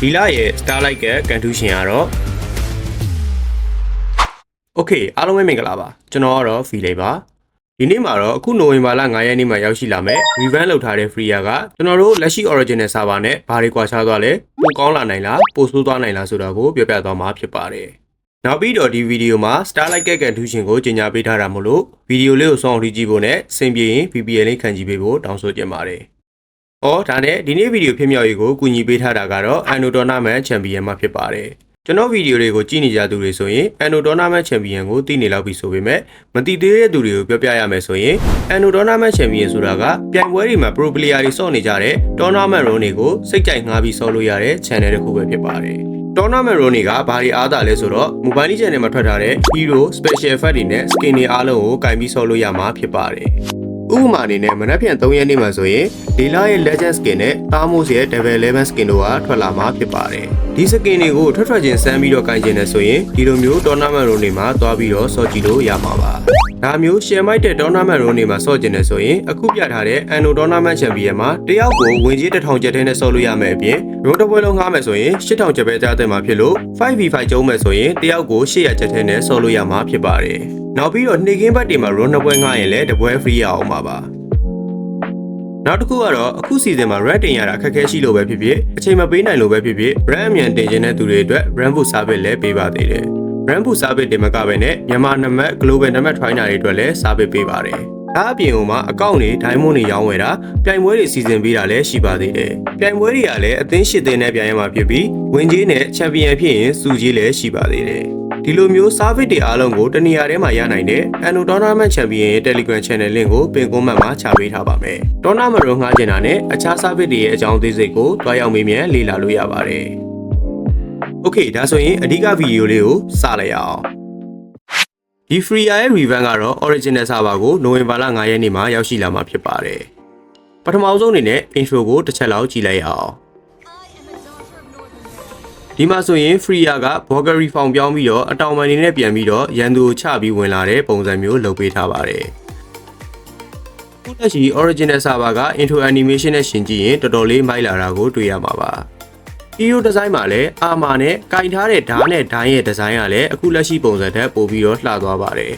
ဒီလရဲ့ Starlight ကကန်ထူးရှင်ကတော့ Okay အားလုံးပဲမင်္ဂလာပါကျွန်တော်ကတော့ Feel ပါဒီနေ့မှာတော့အခုနိုဝင်ဘာလ9ရက်နေ့မှာရောက်ရှိလာမယ် revamp လုပ်ထားတဲ့ Freya ကကျွန်တော်တို့လက်ရှိ original server နဲ့ဘာတွေကွာခြားသွားလဲပိုကောင်းလာနိုင်လားပိုဆိုးသွားနိုင်လားဆိုတာကိုပြောပြသွားမှာဖြစ်ပါတယ်နောက်ပြီးတော့ဒီဗီဒီယိုမှာ Starlight ကကန်ထူးရှင်ကိုကြီးညာပေးထားတာမို့လို့ဗီဒီယိုလေးကိုစောင့်အောင်ကြည့်ဖို့နဲ့စင်ပြေရင် VPN လေးခံကြည့်ပေးဖို့တောင်းဆိုချင်ပါတယ်။ အော်ဒါနဲ့ဒီနေ့ဗီဒီယိုဖြစ်မြောက်ရေးကိုကူညီပေးထားတာကတော့ Anno Tournament Champion မှာဖြစ်ပါတယ်။ကျွန်တော်ဗီဒီယိုတွေကိုကြည့်နေကြသူတွေဆိုရင် Anno Tournament Champion ကိုသိနေလောက်ပြီဆိုပေမဲ့မသိသေးတဲ့သူတွေကိုပြောပြရမယ်ဆိုရင် Anno Tournament Champion ဆိုတာကပြိုင်ပွဲတွေမှာ Pro Player တွေစောင့်နေကြတဲ့ Tournament Run တွေကိုစိတ်ကြိုက်ငှားပြီးစောင့်လို့ရတဲ့ Channel တစ်ခုပဲဖြစ်ပါတယ်။ Tournament Run တွေကဘာတွေအားသာလဲဆိုတော့ Mobile Legends နဲ့မှာထွက်ထားတဲ့ Hero Special Effect တွေနဲ့ Skin တွေအားလုံးကိုကင်ပြီးစောင့်လို့ရမှာဖြစ်ပါတယ်။ ဥပမာအနေနဲ့မနက်ဖြန်3ရက်နေ့မှာဆိုရင်ဒီလာရဲ့ Legend Skin နဲ့ Thermos ရဲ့ Level 11 Skin တို့ကထွက်လာမှာဖြစ်ပါတယ်။ဒီ Skin တွေကိုထွက်ထွက်ချင်းစမ်းပြီးတော့ကင်ကျင်နေဆိုရင်ဒီလိုမျိုး Tournament Run တွေမှာသွားပြီးတော့စော့ကြည့်လို့ရမှာပါ။ ဒါမျိုး share မိုက်တဲ့ Tournament Run တွေမှာစော့ကျင်နေဆိုရင်အခုပြထားတဲ့ Anno Tournament Champion မှာတယောက်ကိုဝင်ကြီး1000ကျပ်ထဲနဲ့စော့လို့ရမယ်အပြင် Run တစ်ပွဲလုံးငှားမယ်ဆိုရင်8000ကျပ်ပဲကြားတဲ့မှာဖြစ်လို့ 5v5 ကျုံးမယ်ဆိုရင်တယောက်ကို800ကျပ်ထဲနဲ့စော့လို့ရမှာဖြစ်ပါတယ်။နောက်ပြီးတော့နေ့ကင်းဘတ်တွေမှာ run နှစ်ပွဲငှားရင်လည်းတစ်ပွဲ free ရအောင်ပါပါနောက်တစ်ခုကတော့အခုစီဇန်မှာ red တင်ရတာအခက်အခဲရှိလို့ပဲဖြစ်ဖြစ်အချိန်မပေးနိုင်လို့ပဲဖြစ်ဖြစ် brand အမြန်တင်ခြင်းတဲ့သူတွေအတွက် brand boot service လည်းပေးပါသေးတယ် brand boot service တင်မကပဲနဲ့မြန်မာနံပါတ် global နံပါတ် trainer တွေအတွက်လည်း service ပေးပါတယ်ဒါအပြင်ဟိုမှာအကောင့်တွေ diamond တွေရောင်းဝယ်တာပြိုင်ပွဲတွေစီစဉ်ပေးတာလည်းရှိပါသေးတယ်ပြိုင်ပွဲတွေကလည်းအသင်းရှစ်သင်းနဲ့ပြိုင်ရမှာဖြစ်ပြီးဝင်ကြီးနဲ့ချန်ပီယံဖြစ်ရင်စုကြီးလည်းရှိပါသေးတယ်ဒီလိုမျိုး service တွေအားလုံးကိုတနေရာထဲမှာရနိုင်တဲ့ Anno Tournament Champion ရဲ့ Telegram Channel link ကိုပင်ကွန်မန့်မှာချပေးထားပါမယ်။ Tournament ရောငှားချင်တာနဲ့အခြား service တွေရဲ့အကြောင်းအသေးစိတ်ကိုတွားရောက်မေးမြန်းလေ့လာလို့ရပါတယ်။ Okay ဒါဆိုရင်အဓိကဗီဒီယိုလေးကိုစလိုက်ရအောင်။ဒီ Free ရဲ့ revamp ကတော့ original server ကိုနိုဝင်ဘာလ9ရက်နေ့မှာရောက်ရှိလာမှာဖြစ်ပါတယ်။ပထမဆုံးအနေနဲ့ intro ကိုတစ်ချက်လောက်ကြည့်လိုက်ရအောင်။ I am a daughter of Northern ဒီမှာဆိုရင် Freya က Bulgari Form ပြောင်းပြီးတော့အတောင်ပန်နေနဲ့ပြန်ပြီးတော့ရန်သူကိုချပြီးဝင်လာတဲ့ပုံစံမျိုးလုပ်ပေးထားပါတယ်။ခုလက်ရှိ Original Server က Intro Animation နဲ့ရှင်ကြည့်ရင်တော်တော်လေးမိုက်လာတာကိုတွေ့ရမှာပါ။ Hero Design မှာလည်းအာမာနဲ့ကင်ထားတဲ့ဓာတ်နဲ့ဒိုင်းရဲ့ design ကလည်းအခုလက်ရှိပုံစံထက်ပိုပြီးတော့လှသွားပါတယ်။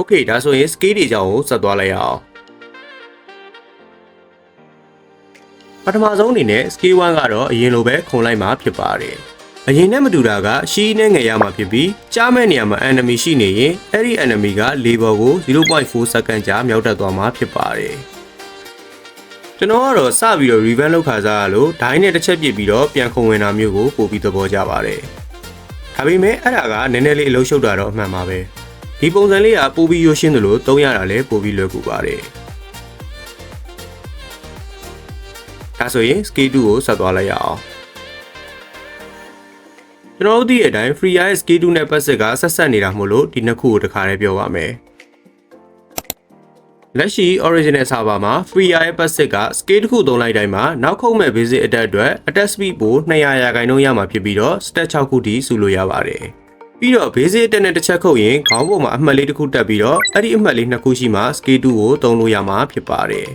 Okay ဒါဆိုရင် scale တွေကြောင်းကိုဆက်သွားလိုက်ရအောင်ပထမဆုံးအနေနဲ့ scale 1ကတော့အရင်လိုပဲခုံလိုက်မှာဖြစ်ပါတယ်။ အရင်နဲ့မတူတာကရှီးနဲ့ငယ်ရမှာဖြစ်ပြီးကြားမဲ့နေရာမှာ enemy ရှိနေရင်အဲ့ဒီ enemy က label ကို0.4 second ကြာမြောက်တက်သွားမှာဖြစ်ပါတယ်။ကျွန်တော်ကတော့စပြီးတော့ revamp လုပ်ခါစားရလို့ဒိုင်းနဲ့တစ်ချက်ပြစ်ပြီးတော့ပြန်ခုံဝင်တာမျိုးကိုပို့ပြီးသဘောကျပါတယ်။ဒါပေမဲ့အဲ့ဒါကနည်းနည်းလေးအလုံးရှုပ်တာတော့အမှန်ပါပဲ။ဒီပုံစံလေးကပို့ပြီးရွှရှင်းသလိုသုံးရတာလည်းပို့ပြီးလွယ်ကူပါတယ်။ဒါဆိုရင် scale 2ကိုဆက်သွားလိုက်ရအောင် ကျွန်တော်တို့သိတဲ့အတိုင်း free ရဲ့ scale 2နဲ့ပတ်စစ်ကဆက်ဆက်နေတာမို့လို့ဒီနှစ်ခုကိုတစ်ခါတည်းပြောပါမယ်လက်ရှိ original server မှာ free ရဲ့ပတ်စစ်က scale တစ်ခုသုံးလိုက်တိုင်းမှာနောက်ခုံးမဲ့ basic attack အတွက် attack speed ကို200ရာခိုင်နှုန်းရမှာဖြစ်ပြီးတော့ stat 6ခုထိစုလို့ရပါတယ်ပြီးတော့ basic attack နဲ့တစ်ချက်ခုတ်ရင်ခေါင်းပေါ်မှာအမှတ်လေးတစ်ခုတက်ပြီးတော့အဲ့ဒီအမှတ်လေးနှစ်ခုရှိမှ scale 2ကိုသုံးလို့ရမှာဖြစ်ပါတယ်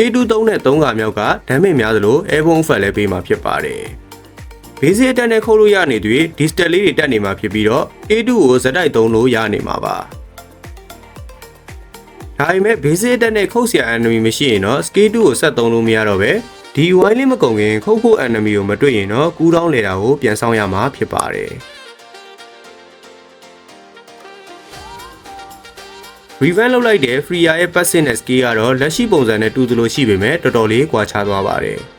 K2 3နဲ့3ကမြောက်ကဒမ်းမင်များသလို airborne effect လည်းပေးမှာဖြစ်ပါတယ်။ basic attack နဲ့ခုတ်လို့ရနေသူတွေဒီ stat လေးတွေတက်နေမှာဖြစ်ပြီးတော့ K2 ကိုဇက်တိုက်သုံးလို့ရနေမှာပါ။ဒါပေမဲ့ basic attack နဲ့ခုတ်ဆရာ enemy မရှိရင်တော့ K2 ကိုဆက်သုံးလို့မရတော့ပဲဒီ wine လေးမကုန်ခင်ခုတ်ဖို့ enemy ကိုမတွေ့ရင်တော့ကူးတောင်းလေတာကိုပြန်ဆောင်ရမှာဖြစ်ပါတယ်။ revamp လုပ်လိုက်တဲ့ Freya ရဲ့ passive နဲ့ skill ကတော့လက်ရှိပုံစံနဲ့တူသလိုရှိပေမဲ့တော်တော်လေးကွာခြားသွားပါတယ်။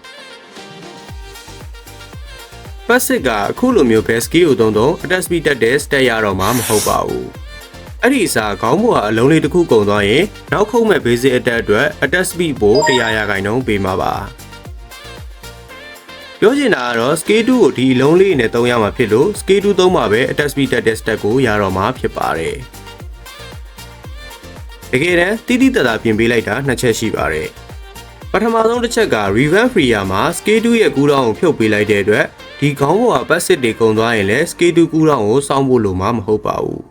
passive ကအခုလိုမျိုးပဲ skill ကိုသုံးသုံး attack speed တက်တဲ့ stat ရတော့မှာမဟုတ်ပါဘူး။အဲ့ဒီအစားခေါင်းပေါ်ကအလုံးလေးတစ်ခုကုန်သွားရင်နောက်ခုံးမဲ့ basic attack အတွက် attack speed ပို100ရာခိုင်နှုန်းပေးမှာပါ။ပြောချင်တာကတော့ scale 2ကိုဒီအလုံးလေးနဲ့သုံးရမှာဖြစ်လို့ scale 2သုံးမှာပဲ attack speed တက်တဲ့ stat ကိုရတော့မှာဖြစ်ပါတယ်။တကယ်တမ်းတိတိတတ်တာပြင်ပေးလိုက်တာနှစ်ချက်ရှိပါတယ်ပထမဆုံးတစ်ချက်က revamp free မှာ scale 2ရဲ့ကူးတောင်းကိုဖြုတ်ပေးလိုက်တဲ့အတွက် ဒီခေါင်းပေါ်ကပတ်စစ်တွေကုန်သွားရင်လည်း scale 2ကူးတောင်းကိုစောင့်ဖို့လိုမှာမဟုတ်ပါဘူး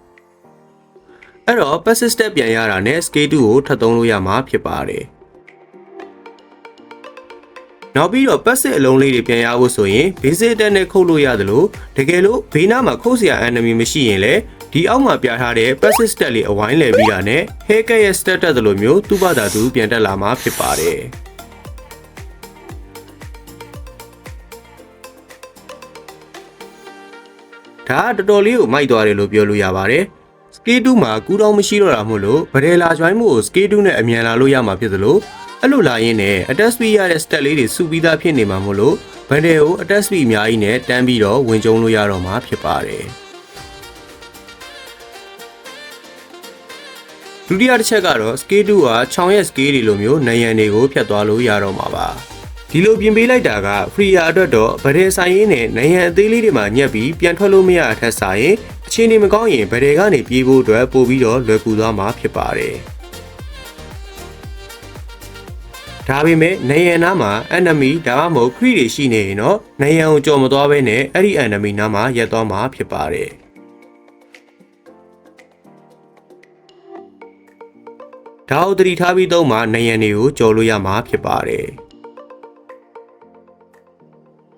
အဲ့တော့ passive step ပြန်ရတာနဲ့ scale 2ကိုထပ်သုံးလို့ရမှာဖြစ်ပါတယ်နောက်ပြီးတော့ passive အလုံးလေးတွေပြန်ရဖို့ဆိုရင် basic attack နဲ့ခုတ်လို့ရတယ်လို့တကယ်လို့ဘေးနားမှာခုတ်စရာ enemy မရှိရင်လည်းဒီအောက်မှာပြထားတဲ့ passive stat လေးအဝိုင်းလည်ပြီးတာနဲ့ hacker ရဲ့ stat တက်တယ်လို့မျိုးသူ့ဘာသာသူပြန်တက်လာမှာဖြစ်ပါတယ် ဒါကတော်တော်လေးကိုမိုက်သွားတယ်လို့ပြောလို့ရပါတယ်။ Skate 2မှာကူးတောင်းမရှိတော့တာမို့လို့ဗဒယ်လာဂျွိုင်းမှုကို Skate 2နဲ့အမြန်လာလို့ရမှာဖြစ်သလိုအဲ့လိုလာရင်းနဲ့ attack speed ရတဲ့ stat လေးတွေစုပြီးသားဖြစ်နေမှာမို့လို့ဗဒယ်ကို attack speed အများကြီးနဲ့တန်းပြီးတော့ဝင်ကျုံလို့ရတော့မှာဖြစ်ပါတယ်။ဒုတိယတစ်ချက်ကတော့ Skate 2ကချောင်ရဲ့ scale တွေလိုမျိုးနိုင်ရန်တွေကိုဖြတ်သွားလို့ရတော့မှာပါ။ ဒီလိုပြင်ပေးလိုက်တာက free အတွက်တော့ဗဒယ်ဆိုင်ရင်းနဲ့နိုင်ရန်အသေးလေးတွေမှာညက်ပြီးပြန်ထွက်လို့မရတဲ့ထက်စာရင်အခြေအနေမကောင်းရင်ဗဒယ်ကနေပြေးဖို့အတွက်ပို့ပြီးတော့လွယ်ကူသွားမှာဖြစ်ပါတယ်။ဒါပေမဲ့နိုင်ရန်နားမှာ enemy ဒါမှမဟုတ် free တွေရှိနေရင်တော့နိုင်ရန်ကိုကြော်မသွားဘဲနဲ့အဲ့ဒီ enemy နားမှာရက်သွားမှာဖြစ်ပါတယ်။ဒါကိုသတိထားပြီးတော့မှနိုင်ရန်တွေကိုကြော်လို့ရမှာဖြစ်ပါတယ်။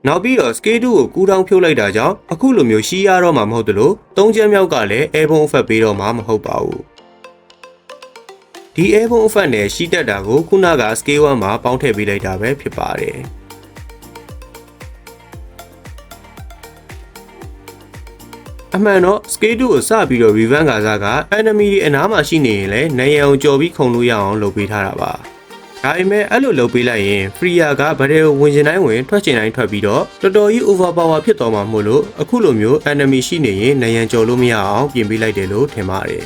နောက်ပြီးတော့ scale 2ကိုကူးတောင်းဖြုတ်လိုက်တာကြောင့်အခုလိုမျိုးရှီးရတော့မှာမဟုတ်သလိုသုံးချက်မြောက်ကလည်း airborne effect ပေးတော့မှာမဟုတ်ပါဘူးဒီ airborne effect နဲ့ရှီးတက်တာကိုခုနက scale 1မှာပေါင်းထည့်ပေးလိုက်တာပဲဖြစ်ပါတယ်အမှန်တော့ scale 2ကိုစပြီးတော့ revamp ကစားက enemy တွေအနားမှာရှိနေရင်လည်းနိုင်ရန်ကိုကြော်ပြီးခုံလို့ရအောင်လုပ်ပေးထားတာပါ ဒါပေမဲ့အဲ့လိုလုပ်ပေးလိုက်ရင် Freya ကဗဒယ်ကိုဝင်ချင်တိုင်းဝင်ထွက်ချင်တိုင်းထွက်ပြီးတော့တော်တော်ကြီး overpower ဖြစ်သွားမှာမို့လို့အခုလိုမျိုး enemy ရှိနေရင်နိုင်ရန်ကြော်လို့မရအောင်ပြင်ပေးလိုက်တယ်လို့ထင်ပါတယ်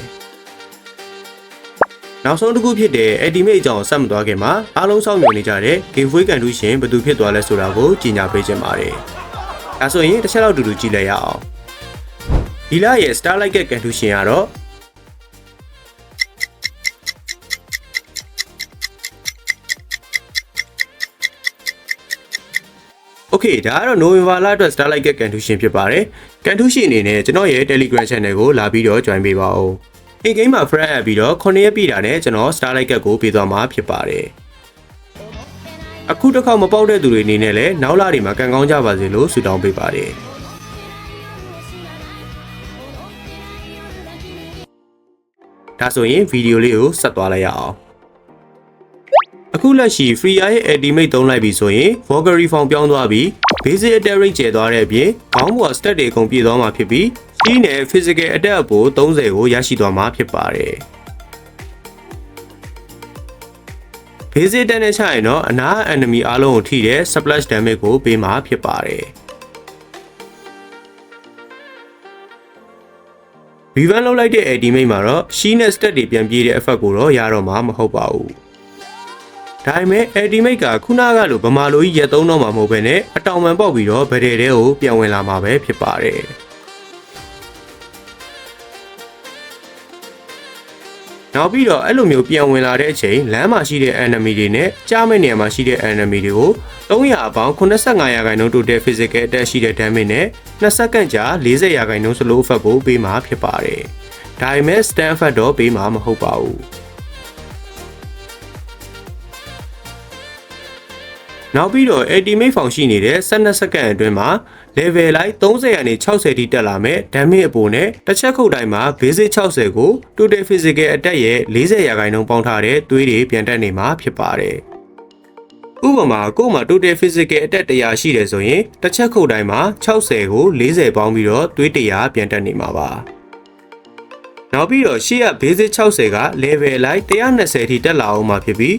နောက်ဆုံးတစ်ခုဖြစ်တဲ့ Ultimate အကြောင်းဆက်မသွားခင်မှာအားလုံးစောင့်မျှော်နေကြတဲ့ Giveaway ကန်တူးရှင်ဘယ်သူဖြစ်သွားလဲဆိုတာကိုကြီးညာပေးခြင်းပါတယ်ဒါဆိုရင်တစ်ချက်လောက်တူတူကြည့်လိုက်ရအောင်ဒီလရဲ့ Starlight ကကန်တူးရှင်ကတော့ OK ဒါကတော့ November လအတွက် Starlight Get Contusion ဖြစ်ပါတယ်။ Contusion အနေနဲ့ကျွန်တော်ရဲ့ Telegram Channel ကိုလာပြီးတော့ join ပေးပါဦး။ in game မှာ friend add ပြီးတော့9ရက်ပြည့်တာနဲ့ကျွန်တော် Starlight Get ကိုပေးသွားမှာဖြစ်ပါတယ်။အခုတစ်ခေါက်မပေါက်တဲ့သူတွေအနေနဲ့လည်းနောက်လတွေမှာကံကောင်းကြပါစေလို့ဆုတောင်းပေးပါတယ်။။ဒါဆိုရင်ဗီဒီယိုလေးကိုဆက်သွားလိုက်ရအောင်။ အခုလက်ရှိ Freya ရဲ့ ultimate သုံးလိုက်ပြီဆိုရင် Valkyrie form ပြောင်းသွားပြီး basic attack rate ကျဲသွားတဲ့အပြင်ခေါင်းပေါ် stat တွေအကုန်ပြည့်သွားမှာဖြစ်ပြီး Steam နဲ့ physical attack အပေါ်30ကိုရရှိသွားမှာဖြစ်ပါတယ်။ basic attack နဲ့ချရင်တော့အနား enemy အားလုံးကိုထိတဲ့ splash damage ကိုပေးမှာဖြစ်ပါတယ်။ Revan လောက်လိုက်တဲ့ ultimate မှာတော့ she နဲ့ stat တွေပြန်ပြေးတဲ့ effect ကိုတော့ရတော့မှာမဟုတ်ပါဘူး။ ဒါပေမဲ့ ultimate ကခုနကလိုဗမာလိုကြီးရက်သုံးတော့မှာမဟုတ်ဘဲနဲ့အတောင်ပံပေါက်ပြီးတော့ဗဒယ်တဲကိုပြန်ဝင်လာမှာပဲဖြစ်ပါတယ်နောက်ပြီးတော့အဲ့လိုမျိုးပြန်ဝင်လာတဲ့အချိန်လမ်းမှာရှိတဲ့ enemy တွေနဲ့ကြားမဲ့နေရာမှာရှိတဲ့ enemy တွေကို300အပေါင်း85ရာခိုင်နှုန်း total physical attack ရှိတဲ့ damage နဲ့2စက္ကန့်ကြာ40ရာခိုင်နှုန်း slow effect ကိုပေးမှာဖြစ်ပါတယ်။ဒါပေမဲ့ stand effect တော့ပေးမှာမဟုတ်ပါဘူး။ နောက်ပြီးတော့ ultimate form ရှိနေတဲ့12စက္ကန့်အတွင်းမှာ level လိုက်30ရာနေ60ထိတက်လာမဲ့ damage အပေါ်နဲ့တစ်ချက်ခုတ်တိုင်းမှာ basic 60ကို total physical attack ရဲ့40ရာခိုင်နှုန်းပေါင်းထားတဲ့သွေးတွေပြန်တက်နေမှာဖြစ်ပါတယ်ဥပမာကို့မှာ total physical attack 100ရှိတယ်ဆိုရင်တစ်ချက်ခုတ်တိုင်းမှာ60ကို40ပေါင်းပြီးတော့သွေး100ပြန်တက်နေမှာပါနောက်ပြီးတော့ရှေ့က basic 60က level လိုက်120ထိတက်လာအောင်မှာဖြစ်ပြီး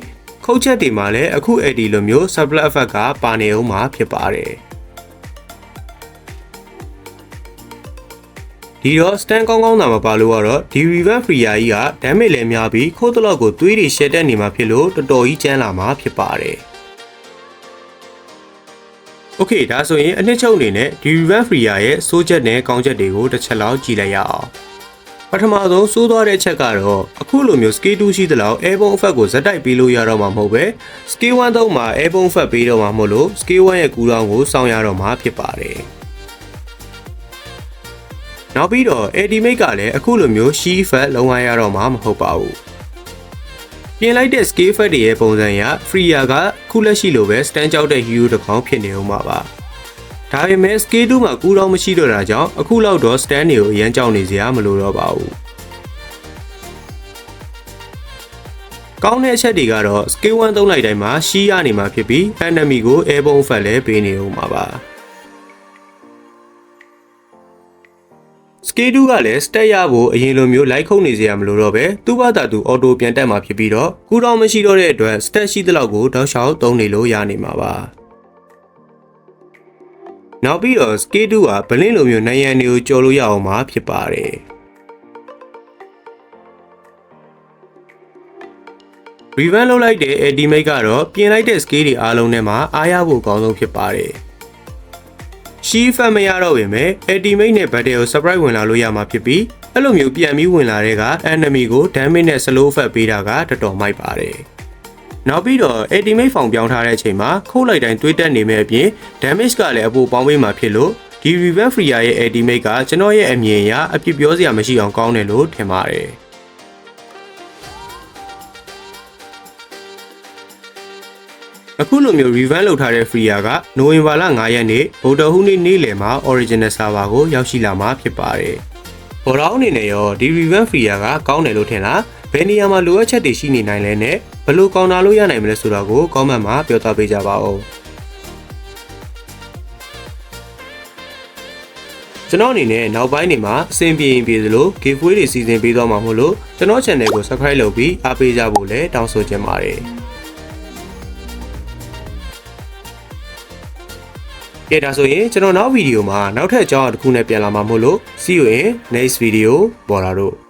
ခုတ်ချက်တွေမှာလည်းအခု AD လိုမျိုး supply effect ကပါနေအောင်မှာဖြစ်ပါတယ်ဒီတော့ stand ကောင်းကောင်းသာမပါလို့ကတော့ဒီ revamp free ကြီးက damage လည်းများပြီးခိုးတလောက်ကိုသွေးတွေရှက်တက်နေမှာဖြစ်လို့တော်တော်ကြီးကျန်းလာမှာဖြစ်ပါတယ်။ Okay ဒါဆိုရင်အနှစ်ချုပ်အနေနဲ့ဒီ revamp free ရဲ့စိုးချက်နဲ့ကောင်းချက်တွေကိုတစ်ချက်လောက်ကြည့်လိုက်ရအောင်။ ပထမဆုံးစိုးသွားတဲ့အချက်ကတော့အခုလိုမျိုး scale 2ရှိသလောက် airborne effect ကိုဇက်တိုက်ပေးလို့ရတော့မှာမဟုတ်ပဲ scale 1သုံးမှာ airborne effect ပေးတော့မှာမို့လို့ scale 1ရဲ့ကူးတောင်းကိုစောင့်ရတော့မှာဖြစ်ပါတယ်နောက်ပြီးတော့ Ultimate ကလည်းအခုလိုမျိုး She Effect လုံးဝရတော့မှာမဟုတ်ပါဘူးပြင်လိုက်တဲ့ scale effect တွေရဲ့ပုံစံအရ Freya ကခုလက်ရှိလိုပဲ stand ကြောက်တဲ့ hero တစ်ကောင်ဖြစ်နေဦးမှာပါ ဒါပေမဲ့ scale 2မှာကူတော့မရှိတော့တာကြောင့်အခုလောက်တော့ stand တွေကိုအရန်ကြောက်နေစရာမလိုတော့ပါဘူးကောင်းတဲ့အချက်တွေကတော့ scale 1သုံးလိုက်တိုင်းမှာ she ရနေမှာဖြစ်ပြီး enemy ကို airborne effect လည်းပေးနေဦးမှာပါစကေတူကလည်းစတက်ရဖို့အရင်လိုမျိုးလိုက်ခုံနေစရာမလိုတော့ပဲသူ့ဘာသာသူအော်တိုပြန်တက်မှာဖြစ်ပြီးတော့ကူတောင်မရှိတော့တဲ့အတွက်စတက်ရှိသလောက်ကိုတောက်လျှောက်သုံးနေလို့ရနေမှာပါ နောက်ပြီးတော့စကေတူကဘလင်းလိုမျိုးနိုင်ရန်တွေကိုကြော်လို့ရအောင်မှာဖြစ်ပါတယ် revamp လုပ်လိုက်တဲ့ ultimate ကတော့ပြင်လိုက်တဲ့ scale တွေအားလုံးထဲမှာအားရဖို့အကောင်းဆုံးဖြစ်ပါတယ်။ she fan မရတော့ပေမဲ့ ultimate နဲ့ battle ကို surprise ဝင်လာလို့ရမှာဖြစ်ပြီးအဲ့လိုမျိုးပြန်ပြီးဝင်လာတဲ့က enemy ကို damage နဲ့ slow effect ပေးတာကတော်တော်မိုက်ပါတယ်။ နောက်ပြီးတော့ ultimate ဖောင်ပြောင်းထားတဲ့အချိန်မှာခုတ်လိုက်တိုင်းတွေးတက်နေမဲ့အပြင် damage ကလည်းအပိုပေါင်းပေးမှာဖြစ်လို့ဒီ revamp free ရဲ့ ultimate ကကျွန်တော်ရဲ့အမြင်အရအပြစ်ပြောစရာမရှိအောင်ကောင်းတယ်လို့ထင်ပါတယ်။အခုလိုမျိုး revamp လုပ်ထားတဲ့ Freya ကနိုဝင်ဘာလ9ရက်နေ့ဗုဒ္ဓဟူးနေ့နေ့လယ်မှာ original server ကိုရောက်ရှိလာမှာဖြစ်ပါတယ်။ဘော်ရောင်းအနေနဲ့ရောဒီ revamp Freya ကကောင်းတယ်လို့ထင်လား။ဘယ်နေရာမှာလိုအပ်ချက်တွေရှိနေနိုင်လဲနဲ့ ဘယ်လိုကောင်းတာလို့ရနိုင်မလဲဆိုတာကို comment မှာပြောပြပေးကြပါဦး။ကျွန်တော်အနေနဲ့နောက်ပိုင်းတွေမှာအဆင်ပြေရင်ပြေသလို giveaway တွေစီစဉ်ပေးသွားမှာမို့လို့ကျွန်တော် channel ကို subscribe လုပ်ပြီးအားပေးကြဖို့လည်းတောင်းဆိုချင်ပါတယ်။ကဲဒါဆိုရင်ကျွန်တော်နောက်ဗီဒီယိုမှာနောက်ထပ်အကြောင်းအရာတစ်ခုနဲ့ပြန်လာမှာမို့လို့ see you in next video ပေါ်လာတော့